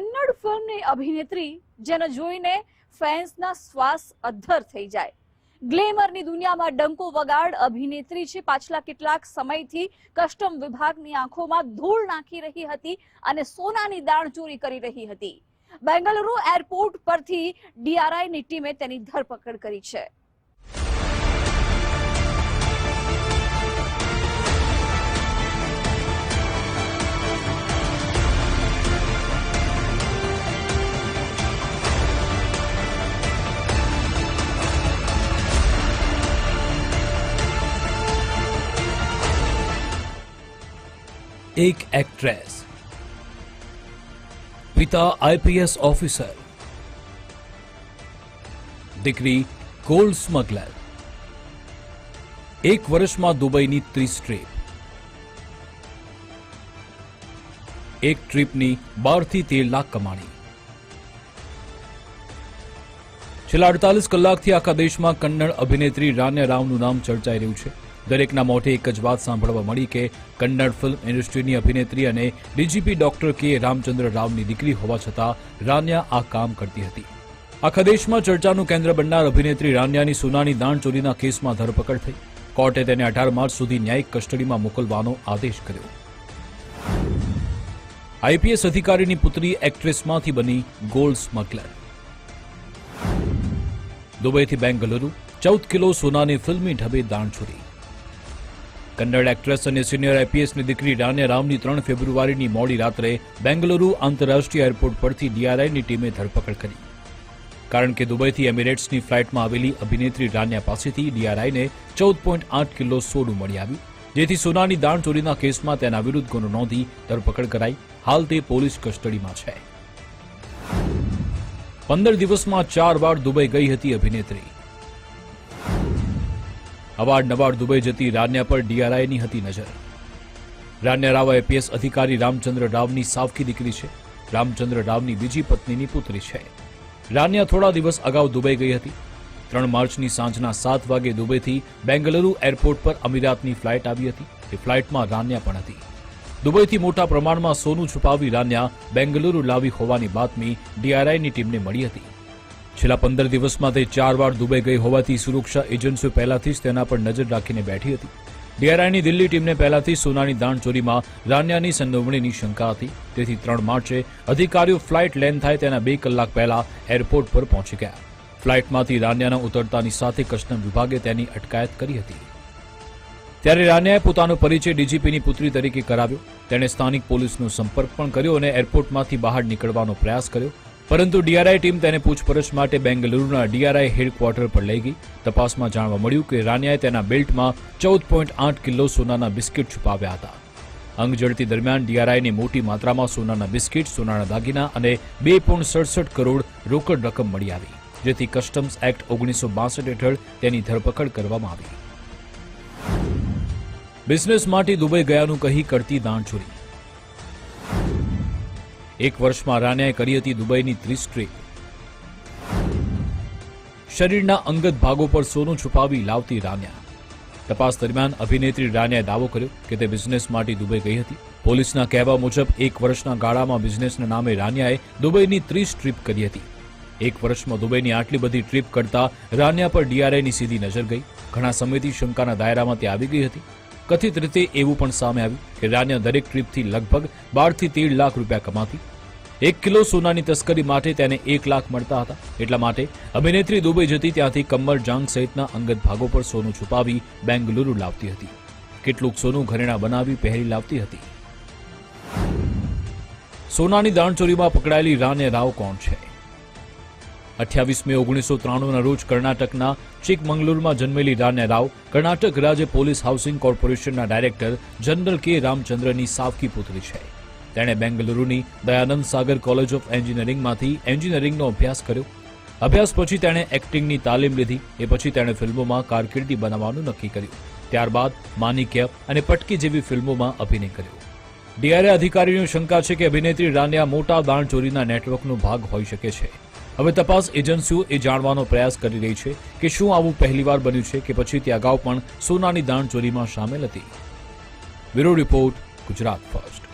કન્નડ ફિલ્મની અભિનેત્રી, જેને જોઈને ફેન્સના શ્વાસ અદ્ધર થઈ જાય. ગ્લેમરની દુનિયામાં ડંકો વગાડ અભિનેત્રી છે. પાછલા કેટલાક સમયથી કસ્ટમ વિભાગની આંખોમાં ધૂળ નાખી રહી હતી અને સોનાની દાણચોરી કરી રહી હતી. બેંગલુરુ એરપોર્ટ પરથી ડીઆરઆઈની ટીમે તેની ધરપકડ કરી છે. એક એક્ટ્રેસ પિતા આઈપીએસ ઓફિસર દીકરી ગોલ્ડ સ્મગલર એક વર્ષમાં દુબઈની ત્રીસ ટ્રીપ એક ટ્રીપની બારથી તેર લાખ કમાણી. છેલ્લા અડતાલીસ કલાકથી આખા દેશમાં કન્નડ અભિનેત્રી રાન્યા રાવનું નામ ચર્ચાઈ રહ્યું છે. દરેકના મોઢે એક જ વાત સાંભળવા મળી કે કન્નડ ફિલ્મ ઇન્ડસ્ટ્રીની અભિનેત્રી અને ડીજીપી ડોક્ટર કે રામચંદ્ર રાવની દીકરી હોવા છતાં રાન્યા આ કામ કરતી હતી. આખા દેશમાં ચર્ચાનું કેન્દ્ર બનનાર અભિનેત્રી રાન્યાની સોનાની દાણચોરીના કેસમાં ધરપકડ થઈ. કોર્ટે તેને અઢાર માર્ચ સુધી ન્યાયિક કસ્ટડીમાં મોકલવાનો આદેશ કર્યો. આઈપીએસ અધિકારીની પુત્રી એક્ટ્રેસમાંથી બની ગોલ્ડ સ્મગલર. દુબઈથી બેંગલુરુ, ચૌદ કિલો સોનાની ફિલ્મી ઢબે દાણચોરી. કન્નડ એક્ટ્રેસ અને સિનિયર આઈપીએસની દીકરી રાન્યા રામની ત્રણ ફેબ્રુઆરીની મોડી રાત્રે બેંગલુરુ આંતરરાષ્ટ્રીય એરપોર્ટ પરથી ડીઆરઆઈની ટીમે ધરપકડ કરી. કારણ કે દુબઈથી એમિરેટ્સની ફ્લાઇટમાં આવેલી અભિનેત્રી રાન્યા પાસેથી ડીઆરઆઈને ચૌદ પોઈન્ટ આઠ કિલો સોનું મળી આવ્યું, જેથી સોનાની દાણચોરીના કેસમાં તેના વિરુદ્ધ ગુનો નોંધી ધરપકડ કરાઈ. હાલ તે પોલીસ કસ્ટડીમાં છે. પંદર દિવસમાં ચાર વાર દુબઈ ગઈ હતી અભિનેત્રી. અવારનવાર દુબઈ જતી રાન્યા પર ડીઆરઆઈની હતી નજર. રાન્યા રાવ આઈપીએસ અધિકારી રામચંદ્ર રાવની સાવકી દીકરી છે. રામચંદ્ર રાવની બીજી પત્નીની પુત્રી છે. રાન્યા થોડા દિવસ અગાઉ દુબઈ ગઈ હતી. ત્રણ માર્ચની સાંજના સાત વાગે દુબઈથી બેંગલુરુ એરપોર્ટ પર અમીરાતની ફ્લાઇટ આવી હતી. એ ફ્લાઇટમાં રાન્યા પણ હતી. દુબઈથી મોટા પ્રમાણમાં સોનું છુપાવી રાન્યા બેંગલુરુ લાવી હોવાની બાતમી ડીઆરઆઈની ટીમને મળી હતી. છેલ્લા પંદર દિવસમાં તે ચાર વાર દુબઈ ગઈ હોવાથી સુરક્ષા એજન્સીઓ પહેલાથી જ તેના પર નજર રાખીને બેઠી હતી. ડીઆરઆઈની દિલ્હી ટીમને પહેલાથી સોનાની દાણચોરીમાં રાન્યાની સંડોવણીની શંકા હતી. તેથી ત્રણ માર્ચે અધિકારીઓ ફ્લાઇટ લેન્ડ થાય તેના બે કલાક પહેલા એરપોર્ટ પર પહોંચી ગયા. ફ્લાઇટમાંથી રાન્યાના ઉતરતાની સાથે કસ્ટમ વિભાગે તેની અટકાયત કરી હતી. ત્યારે રાન્યાએ પોતાનો પરિચય ડીજીપીની પુત્રી તરીકે કરાવ્યો. તેણે સ્થાનિક પોલીસનો સંપર્ક પણ કર્યો અને એરપોર્ટમાંથી બહાર નીકળવાનો પ્રયાસ કર્યો. પરંતુ ડીઆરઆઈ ટીમ તેને પૂછપરછ માટે બેંગલુરુના ડીઆરઆઈ હેડક્વાર્ટર પર લઈ ગઈ. તપાસમાં જાણવા મળ્યું કે રાન્યાએ તેના બેલ્ટમાં ચૌદ પોઈન્ટ આઠ કિલો સોનાના બિસ્કિટ છુપાવ્યા હતા. અંગ જડતી દરમિયાન ડીઆરઆઈની મોટી માત્રામાં સોનાના બિસ્કીટ, સોનાના દાગીના અને બે સડસઠ કરોડ રોકડ રકમ મળી આવી, જેથી કસ્ટમ્સ એક્ટ ઓગણીસો બાસઠ હેઠળ તેની ધરપકડ કરવામાં આવી. બિઝનેસ માટે દુબઈ ગયાનું કહી કરતી દાણચોરી. એક વર્ષમાં રાન્યાએ કરી હતી દુબઈની ત્રીસ ટ્રીપ. શરીરના અંગત ભાગો પર સોનું છુપાવી લાવતી રાન્યા. તપાસ દરમિયાન અભિનેત્રી રાન્યાએ દાવો કર્યો કે તે બિઝનેસ માટે દુબઈ ગઈ હતી. પોલીસના કહેવા મુજબ, એક વર્ષના ગાળામાં બિઝનેસના નામે રાન્યાએ દુબઈની ત્રીસ ટ્રીપ કરી હતી. એક વર્ષમાં દુબઈની આટલી બધી ટ્રીપ કરતા રાન્યા પર ડીઆરઆઈની સીધી નજર ગઈ. ઘણા સમયથી શંકાના દાયરામાં તે આવી ગઈ હતી. કથિત રીતે એવું પણ સામે આવ્યું કે રાન્યા દરેક ટ્રીપથી લગભગ બારથી તેર લાખ રૂપિયા કમાતી. એક કિલો સોનાની તસ્કરી માટે તેને એક લાખ મળતા હતા. એટલા માટે અભિનેત્રી દુબઈ જતી ત્યાંથી કમર જાંગ સહિતના અંગત ભાગો પર સોનું છુપાવી બેંગલુરુ લાવતી હતી. કેટલુંક સોનું ઘરેણા બનાવી પહેરી લાવતી હતી. સોનાની દાણચોરીમાં પકડાયેલી રાને રાવ કોણ છે? અઠ્યાવીસ મે ઓગણીસો ત્રાણુંના રોજ કર્ણાટકના ચિકમંગલુરમાં જન્મેલી રાને રાવ, કર્ણાટક રાજ્ય પોલીસ હાઉસિંગ કોર્પોરેશનના ડાયરેક્ટર જનરલ કે રામચંદ્રની સાવકી પુત્રી છે. તેણે બેંગલુરુની દયાનંદ સાગર કોલેજ ઓફ એન્જિનિયરિંગમાંથી એન્જિનિયરિંગનો અભ્યાસ કર્યો. અભ્યાસ પછી તેણે એક્ટિંગની તાલીમ લીધી. એ પછી તેણે ફિલ્મોમાં કારકિર્દી બનાવવાનું નક્કી કર્યું. ત્યારબાદ માનિક્ય અને પટકી જેવી ફિલ્મોમાં અભિનય કર્યો. ડીઆરએ અધિકારીની શંકા છે કે અભિનેત્રી રાન્યા મોટા દાણચોરીના નેટવર્કનો ભાગ હોઈ શકે છે. હવે તપાસ એજન્સીઓ એ જાણવાનો પ્રયાસ કરી રહી છે કે શું આવું પહેલીવાર બન્યું છે કે પછી તે અગાઉ પણ સોનાની દાણ ચોરીમાં સામેલ હતી. Bureau report, Gujarat first.